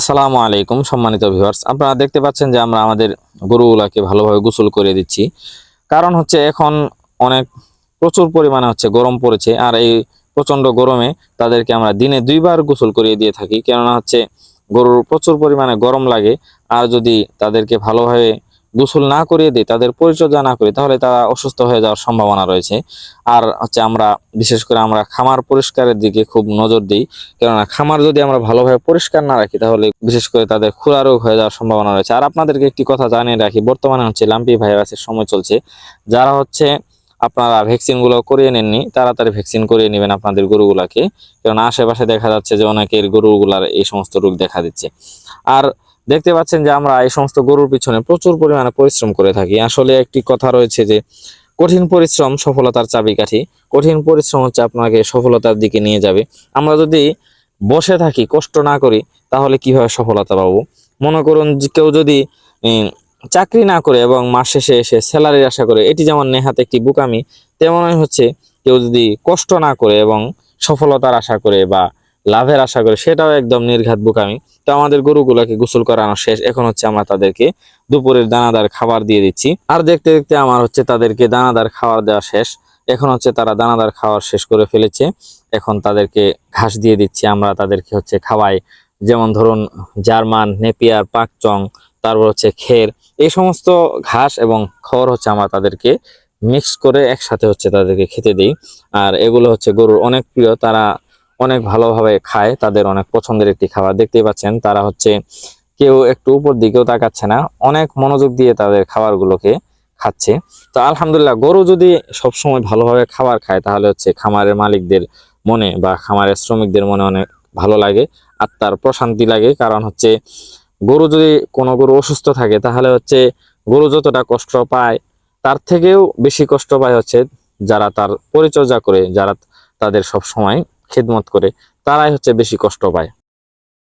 আসসালামু আলাইকুম, সম্মানিত ভিউয়ার্স আপনারা দেখতে পাচ্ছেন যে আমরা আমাদের গরুগুলাকে ভালোভাবে গোসল করে দিচ্ছি। কারণ হচ্ছে এখন অনেক প্রচুর পরিমাণে হচ্ছে গরম পড়েছে, আর এই প্রচণ্ড গরমে তাদেরকে আমরা দিনে দুইবার গোসল করিয়ে দিয়ে থাকি। কেননা হচ্ছে গরুর প্রচুর পরিমাণে গরম লাগে, আর যদি তাদেরকে ভালোভাবে গোসল না করিয়ে দিই তাদের পরিচর্যা না করি তাহলে তারা অসুস্থ হয়ে যাওয়ার সম্ভাবনা রয়েছে। আর হচ্ছে আমরা, বিশেষ করে আমরা খামার পরিষ্কারের দিকে খুব নজর দিই, কেননা খামার যদি আমরা ভালোভাবে পরিষ্কার না রাখি, তাহলে বিশেষ করে তাদের খুরা রোগ হয়ে যাওয়ার সম্ভাবনা রয়েছে। আর আপনাদেরকে একটি কথা জানিয়ে রাখি, বর্তমানে হচ্ছে লাম্পি ভাইরাসের সময় চলছে। যারা হচ্ছে আপনারা ভ্যাকসিনগুলো করিয়ে নেননি, তাড়াতাড়ি ভ্যাকসিন করিয়ে নেবেন আপনাদের গরুগুলাকে কারণ আশেপাশে দেখা যাচ্ছে যে অনেকের গরুগুলার এই সমস্ত রোগ দেখা দিচ্ছে। আর দেখতে পাচ্ছেন যে আমরা এই সমস্ত গরুর পিছনে প্রচুর পরিমাণে পরিশ্রম করে থাকি। আসলে একটি কথা রয়েছে যে, কঠিন পরিশ্রম সফলতার চাবিকাঠি। কঠিন পরিশ্রম হচ্ছে আপনাকে সফলতার দিকে নিয়ে যাবে। আমরা যদি বসে থাকি, কষ্ট না করি, তাহলে কীভাবে সফলতা পাবো? মনে করুন কেউ যদি চাকরি না করে এবং মাস শেষে এসে স্যালারির আশা করে, এটি যেমন নেহাত একটি বুকামি, তেমনই হচ্ছে কেউ যদি কষ্ট না করে এবং সফলতার আশা করে বা লাভের আশা করে, সেটাও একদম নির্ঘাত বুকামি। তো আমাদের গরুগুলোকে গোসল করানো শেষ। এখন হচ্ছে আমরা তাদেরকে দুপুরের দানাদার খাবার দিয়ে দিচ্ছি। আর দেখতে দেখতে আমার হচ্ছে তাদেরকে দানাদার খাবার দেওয়া শেষ। এখন হচ্ছে তারা দানাদার খাওয়ার শেষ করে ফেলেছে। এখন তাদেরকে ঘাস দিয়ে দিচ্ছি। আমরা তাদেরকে হচ্ছে খাওয়াই। যেমন ধরুন জার্মান, নেপিয়ার, পাকচং, তারপর হচ্ছে খের। এই সমস্ত ঘাস এবং খড় হচ্ছে আমরা তাদেরকে মিক্স করে একসাথে হচ্ছে তাদেরকে খেতে দিই। আর এগুলো হচ্ছে গরুর অনেক প্রিয়। তারা অনেক ভালোভাবে খায়, তাদের অনেক পছন্দের একটি খাবার। দেখতেই পাচ্ছেন, তারা হচ্ছে কেউ একটু উপর দিকেও তাকাচ্ছে না, অনেক মনোযোগ দিয়ে তাদের খাবারগুলোকে খাচ্ছে। তো আলহামদুলিল্লাহ, গরু যদি সবসময় ভালোভাবে খাবার খায়, তাহলে হচ্ছে খামারের মালিকদের মনে বা খামারের শ্রমিকদের মনে অনেক ভালো লাগে, আর তার প্রশান্তি লাগে। কারণ হচ্ছে গরু যদি কোনো গরু অসুস্থ থাকে, তাহলে হচ্ছে গরু যতটা কষ্ট পায়, তার থেকেও বেশি কষ্ট পায় হচ্ছে যারা তার পরিচর্যা করে, যারা তাদের সব সময় খেদমত করে তারাই হচ্ছে বেশি কষ্ট পায়।